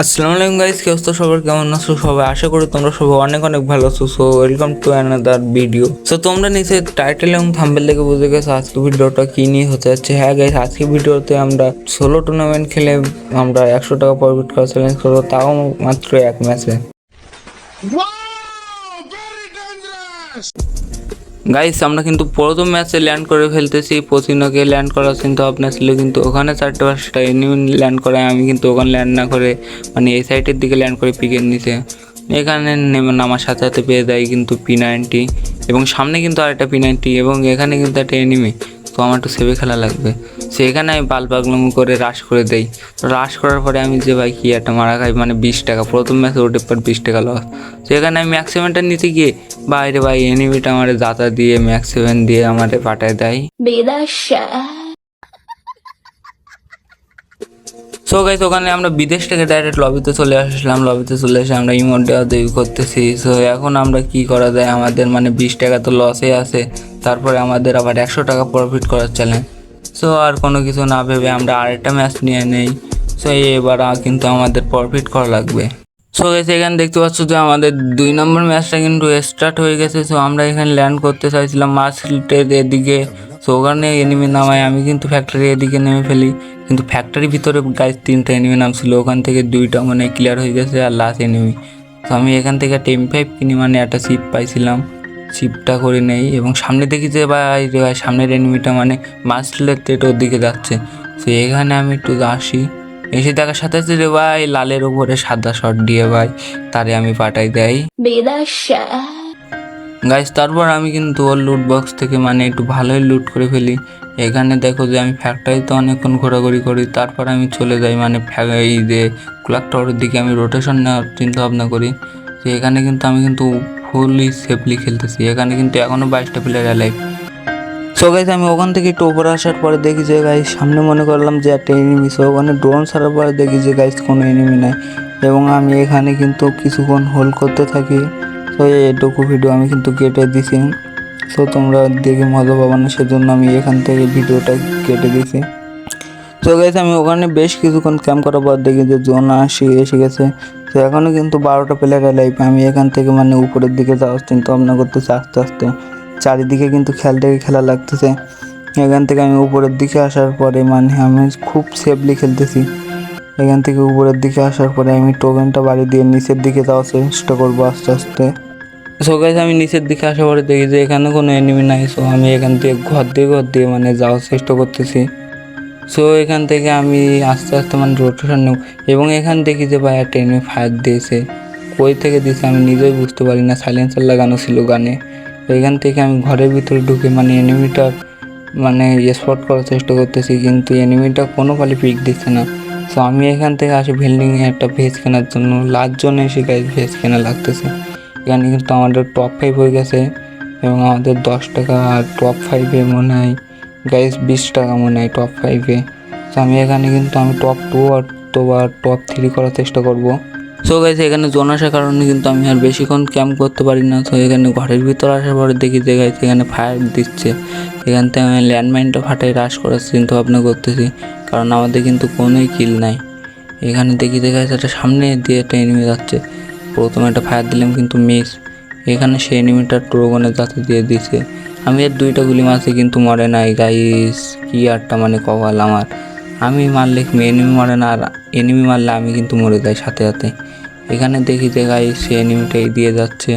আসসালামু আলাইকুম গাইস কি অবস্থা সবার? কেমন আছো সবাই? আশা করি তোমরা সবাই অনেক অনেক ভালো আছো so welcome to another video so তোমরা নিচে টাইটেল এবং থাম্বেল দেখে বুঝে গেছো আজকে ভিডিওটা কি নিয়ে হতে যাচ্ছে। হ্যাঁ গাইস আজকে ভিডিওতে আমরা ষোলো টুর্নামেন্ট খেলে আমরা একশো টাকা প্রফিট করা চ্যালেঞ্জ করব, তাও মাত্র এক ম্যাচে গাইস আমরা কিন্তু প্রথম ম্যাচে ল্যান্ড করে ফেলতেছি। পচিনোকে ল্যান্ড করার চিন্তা ভাবনা ছিল, কিন্তু ওখানে চারটে পাঁচটা এনিমি ল্যান্ড করায়। আমি কিন্তু ওখানে ল্যান্ড না করে মানে এই সাইডের দিকে ল্যান্ড করে পিকের নিচে। এখানে নেমে নামার সাথে সাথে পেয়ে দেয় কিন্তু পি নাইনটি এবং সামনে কিন্তু আরেকটা পি নাইনটি এবং এখানে কিন্তু একটা এনিমি তো আমার একটু সেভে খেলা লাগবে। সেখানে আমি বাল পাগলাম করে রাশ করে দেই। রাশ করার পরে আমি যে ভাই কি একটা মারা খাই মানে বিশ টাকা। প্রথম ম্যাচে ওটার পর বিশ টাকা লস সেখানে আমি ম্যাক্স সেভেনটা নিতে গিয়ে বাইরে ভাই এনিমিটা আমার দাতা দিয়ে ম্যাক্স সেভেন দিয়ে আমারে পাঠায় দেয়। সো গাইস ওখানে আমরা বিদেশ থেকে ডাইরেক্ট লবিতে চলে আসলাম। লবিতে চলে এসে আমরা ইমোট দেওয়া দেবী করতেছি। সো এখন আমরা কি করা যায়? আমাদের মানে বিশ টাকা তো লসে আছে। তারপরে আমাদের আবার একশো টাকা প্রফিট করার চ্যালেঞ্জ সো আর কোনো কিছু না ভেবে আমরা আরেকটা ম্যাচ নিয়ে নেই। সো এবার কিন্তু আমাদের প্রফিট করা লাগবে। সো গেছে এখানে দেখতে পাচ্ছ যে আমাদের দুই নম্বর ম্যাচটা কিন্তু স্টার্ট হয়ে গেছে। সো আমরা এখানে ল্যান্ড করতে চাইছিলাম মার্কশিটের এদিকে। সো ওখানে এনিমি নামায়, আমি কিন্তু ফ্যাক্টরি এদিকে নেমে ফেলি। কিন্তু ফ্যাক্টরির ভিতরে গাইজ তিনটা এনিমি নামছিল। ওখান থেকে দুইটা মানে ক্লিয়ার হয়ে গেছে আর লাস্ট এনিমি তো আমি এখান থেকে এম ফাইভ কিনি মানে একটা সিপ পাইছিলাম। সিপটা করে নেই এবং সামনে দেখি যে ভাই রে ভাই, সামনের এনিমিটা মানে মাসলের টেটোর দিকে যাচ্ছে। তো এখানে আমি একটু আসি। এসে দেখার সাথে সাথে রে ভাই, লালের উপরে সাদা শট দিয়ে ভাই, তারে আমি পাঠাই দেয় গাইস তারপর আমি কিন্তু ওর লুট বক্স থেকে মানে একটু ভালোই লুট করে ফেলি। এখানে দেখো যে আমি ফ্যাক্টরিতে অনেকক্ষণ ঘোরাঘুরি করি, তারপর আমি চলে যাই মানে এই যে ক্লাক টাওয়ারের দিকে আমি রোটেশন নেওয়ার চিন্তা ভাবনা করি। তো এখানে কিন্তু আমি কিন্তু ফুললি সেফলি খেলতেছি। এখানে কিন্তু এখনও বাইশটা প্লেয়ার অ্যালাইভ সো গাইস আমি ওখান থেকে একটু ওপরে আসার পরে দেখি যে গাইস সামনে মনে করলাম যে একটা এনিমি সো ওখানে ড্রোন ছাড়ার পরে দেখি যে গাইস কোনো এনিমি নাই। এবং আমি এখানে কিন্তু কিছুক্ষণ হোল্ড করতে থাকি। তো এইটুকু ভিডিও আমি কিন্তু কেটে দিছি। সো তোমরা দেখে মজা পাবো না, সেজন্য আমি এখান থেকে ভিডিওটা কেটে দিছি। তো গাইস আমি ওখানে বেশ কিছুক্ষণ ক্যাম্প করার পর দেখি যে জোন আসি, এসে গেছে। তো এখনও কিন্তু বারোটা প্লেয়ার লাইফ আমি এখান থেকে মানে উপরের দিকে যাওয়ার চিন্তা ভাবনা করতেছি আস্তে আস্তে। চারিদিকে কিন্তু খেলটাকে খেলা লাগতেছে। এখান থেকে আমি উপরের দিকে আসার পরে মানে আমি খুব সেফলি খেলতেছি। এখান থেকে উপরের দিকে আসার পরে আমি টোকেনটা বাড়ি দিয়ে নিচের দিকে যাওয়ার চেষ্টা করব আস্তে আস্তে। সো গাইস আমি নিচের দিকে আসার পরে দেখি যে এখানে কোনো এনিমি নাই। সো আমি এখান থেকে ঘর দিয়ে ঘর দিয়ে মানে যাওয়ার চেষ্টা করতেছি। সো এখান থেকে আমি আস্তে আস্তে মানে রোটেশন নেব। এবং এখান থেকে যে ভাই একটা এনিমি ফায়ার দিয়েছে কই থেকে দিয়েছে, আমি নিজেই বুঝতে পারি না সাইলেন্সার লাগানো ছিল গানে। তো এখান থেকে আমি ঘরের ভিতরে ঢুকে মানে এনিমিটার মানে স্পট করার চেষ্টা করতেছি, কিন্তু এনিমিটা কোনো পালি পিক দিচ্ছে না। সো আমি এখান থেকে আসি বিল্ডিংয়ে একটা ভেজ কেনার জন্য। লাস্ট জন্য এসে গাইজ ভেজ কেনা লাগতেছে। এখানে কিন্তু আমাদের টপ ফাইভ হয়ে গেছে, এবং আমাদের দশ টাকা টপ ফাইভে মনে হয় গাইজ বিশ টাকা মনে হয় টপ ফাইভে তো আমি এখানে কিন্তু আমি টপ টু আর তো বা টপ থ্রি করার চেষ্টা করব। সো গাইজ এখানে জোন আসার কারণে কিন্তু আমি আর বেশিক্ষণ ক্যাম্প করতে পারি না। তো এখানে ঘরের ভিতর আসার পরে দেখি যে গাইজ এখানে ফায়ার দিচ্ছে। এখান থেকে আমি ল্যান্ডমাইনটা ফাটাই রাশ করার চিন্তা ভাবনা করতেছি, কারণ আমাদের কিন্তু কোনোই কিল নাই। এখানে দেখি দেখা যাচ্ছে একটা সামনে দিয়ে একটা এনিমি যাচ্ছে। প্রথমে একটা ফায়ার দিলাম, কিন্তু মিস এখানে সেই এনিমিটা ট্রোগনের যাতে দিয়ে দিছে। আমি এর দুইটা গুলি মারছি, কিন্তু মরে নাই গাইস কি আরটা মানে কপাল আমার। আমি মারলে এনিমি মরে না, আর এনিমি মারলে আমি কিন্তু মরে যাই সাথে সাথে। এখানে দেখি যে গাইস সে এনিমিটাই দিয়ে যাচ্ছে।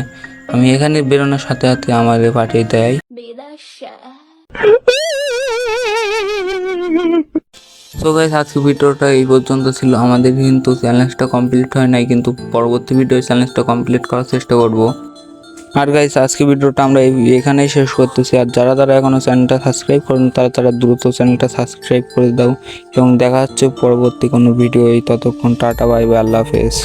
আমি এখানে বেরোনোর সাথে সাথে আমাদের পাঠিয়ে দেয়। সো গাইস আজকে ভিডিওটা এই পর্যন্ত ছিল। আমাদের কিন্তু চ্যালেঞ্জটা কমপ্লিট হয় নাই, কিন্তু পরবর্তী ভিডিও চ্যালেঞ্জটা কমপ্লিট করার চেষ্টা করব। আর গাইস আজকে ভিডিওটা আমরা এখানেই শেষ করতেছি। আর যারা যারা এখনও চ্যানেলটা সাবস্ক্রাইব করেন তারা তারা দ্রুত চ্যানেলটা সাবস্ক্রাইব করে দাও। এবং দেখা হচ্ছে পরবর্তী কোনো ভিডিও এই ততক্ষণ, টাটা বাই বাই আল্লাহ হাফেজ।